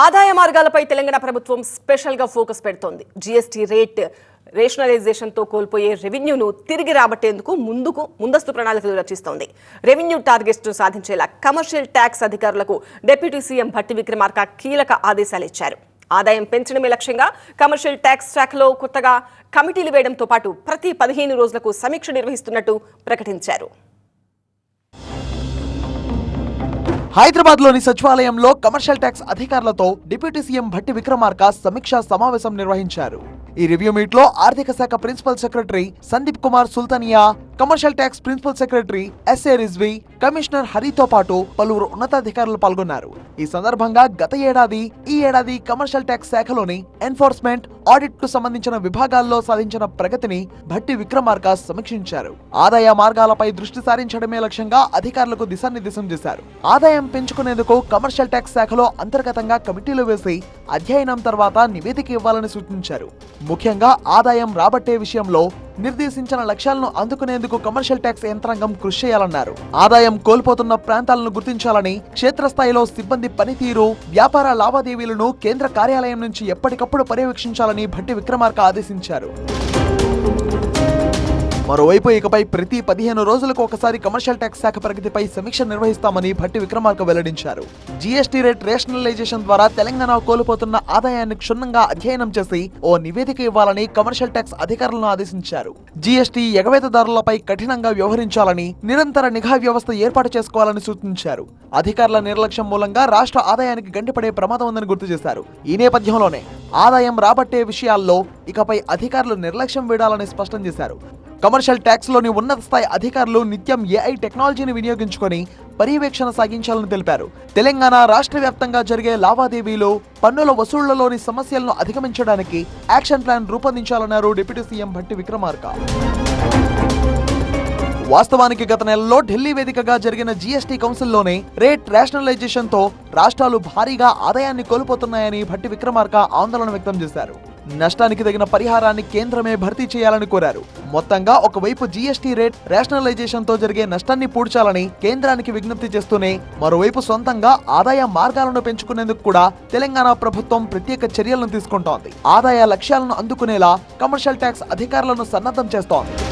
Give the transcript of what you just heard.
ఆదాయ మార్గాలపై తెలంగాణ ప్రభుత్వం స్పెషల్గా ఫోకస్ పెడుతోంది. జీఎస్టీ రేట్ రేషనలైజేషన్తో కోల్పోయే రెవెన్యూను తిరిగి రాబట్టేందుకు ముందుకు ముందస్తు ప్రణాళికలు రచిస్తోంది. రెవెన్యూ టార్గెట్స్ను సాధించేలా కమర్షియల్ ట్యాక్స్ అధికారులకు డిప్యూటీ సీఎం భట్టి విక్రమార్క కీలక ఆదేశాలు ఇచ్చారు. ఆదాయం పెంచడమే లక్ష్యంగా కమర్షియల్ ట్యాక్స్ శాఖలో కొత్తగా కమిటీలు వేయడంతో పాటు ప్రతి పదిహేను రోజులకు సమీక్ష నిర్వహిస్తున్నట్టు ప్రకటించారు. హైదరాబాద్లోని సచివాలయంలో కమర్షియల్ ట్యాక్స్ అధికారులతో డిప్యూటీ సీఎం భట్టి విక్రమార్క సమీక్షా సమావేశం నిర్వహించారు. ఈ రివ్యూ మీట్లో ఆర్థిక శాఖ principal secretary Sandeep Kumar Sultania commercial tax principal secretary S A Rizvi commissioner హరితో పాటు పలువురు ఉన్నతాధికారులు పాల్గొన్నారు. ఈ సందర్భంగా గత ఏడాది ఈ ఏడాది కమర్షియల్ ట్యాక్స్ శాఖలోని ఎన్ఫోర్స్మెంట్ ఆడిట్కు సంబంధించిన విభాగాల్లో సాధించిన ప్రగతిని భట్టి విక్రమార్క సమీక్షించారు. ఆదాయ మార్గాలపై దృష్టి సారించడమే లక్ష్యంగా అధికారులకు దిశానిర్దేశం చేశారు. ఆదాయం పెంచుకునేందుకు కమర్షియల్ ట్యాక్స్ శాఖలో అంతర్గతంగా కమిటీలు వేసి అధ్యయనం తర్వాత నివేదిక ఇవ్వాలని సూచించారు. ముఖ్యంగా ఆదాయం రాబట్టే విషయంలో నిర్దేశించిన లక్ష్యాలను అందుకునేందుకు కమర్షియల్ ట్యాక్స్ యంత్రాంగం కృషి చేయాలన్నారు. ఆదాయం కోల్పోతున్న ప్రాంతాలను గుర్తించాలని క్షేత్రస్థాయిలో సిబ్బంది పనితీరు వ్యాపార లావాదేవీలను కేంద్ర కార్యాలయం నుంచి ఎప్పటికప్పుడు పర్యవేక్షించాలని భట్టి విక్రమార్క ఆదేశించారు. మరోవైపు ఇకపై ప్రతి పదిహేను రోజులకు ఒకసారి కమర్షియల్ ట్యాక్స్ శాఖ ప్రగతిపై సమీక్ష నిర్వహిస్తామని భట్టి విక్రమార్క వెల్లడించారు. జీఎస్టీ రేట్ రేషనలైజేషన్ ద్వారా తెలంగాణ కోల్పోతున్న ఆదాయాన్ని క్షుణ్ణంగా అధ్యయనం చేసి ఓ నివేదిక ఇవ్వాలని కమర్షియల్ ట్యాక్స్ అధికారులను ఆదేశించారు. జీఎస్టీ ఎగవేతదారులపై కఠినంగా వ్యవహరించాలని నిరంతర నిఘా వ్యవస్థ ఏర్పాటు చేసుకోవాలని సూచించారు. అధికారుల నిర్లక్ష్యం మూలంగా రాష్ట్ర ఆదాయానికి గంటిపడే ప్రమాదం ఉందని గుర్తు చేశారు. ఈ నేపథ్యంలోనే ఆదాయం రాబట్టే విషయాల్లో ఇకపై అధికారులు నిర్లక్ష్యం వీడాలని స్పష్టం చేశారు. కమర్షియల్ ట్యాక్స్లోని ఉన్నత స్థాయి అధికారులు నిత్యం ఏఐ టెక్నాలజీని వినియోగించుకొని పర్యవేక్షణ సాగించాలని తెలిపారు. తెలంగాణ రాష్ట్ర వ్యాప్తంగా జరిగే లావాదేవీలు పన్నుల వసూళ్ళలోని సమస్యలను అధిగమించడానికి యాక్షన్ ప్లాన్ రూపొందించాలన్నారు డిప్యూటీ సీఎం భట్టి విక్రమార్క. వాస్తవానికి గత నెలలో ఢిల్లీ వేదికగా జరిగిన జీఎస్టీ కౌన్సిల్లోనే రేట్ రేషనలైజేషన్తో రాష్ట్రాలు భారీగా ఆదాయాన్ని కోల్పోతున్నాయని భట్టి విక్రమార్క ఆందోళన వ్యక్తం చేశారు. నష్టానికి తగిన పరిహారాన్ని కేంద్రమే భర్తీ చేయాలని కోరారు. మొత్తంగా ఒకవైపు జీఎస్టీ రేట్ రేషనలైజేషన్తో జరిగే నష్టాన్ని పూడ్చాలని కేంద్రానికి విజ్ఞప్తి చేస్తూనే మరోవైపు సొంతంగా ఆదాయ మార్గాలను పెంచుకునేందుకు కూడా తెలంగాణ ప్రభుత్వం ప్రత్యేక చర్యలను తీసుకుంటోంది. ఆదాయ లక్ష్యాలను అందుకునేలా కమర్షియల్ ట్యాక్స్ అధికారులను సన్నద్ధం చేస్తోంది.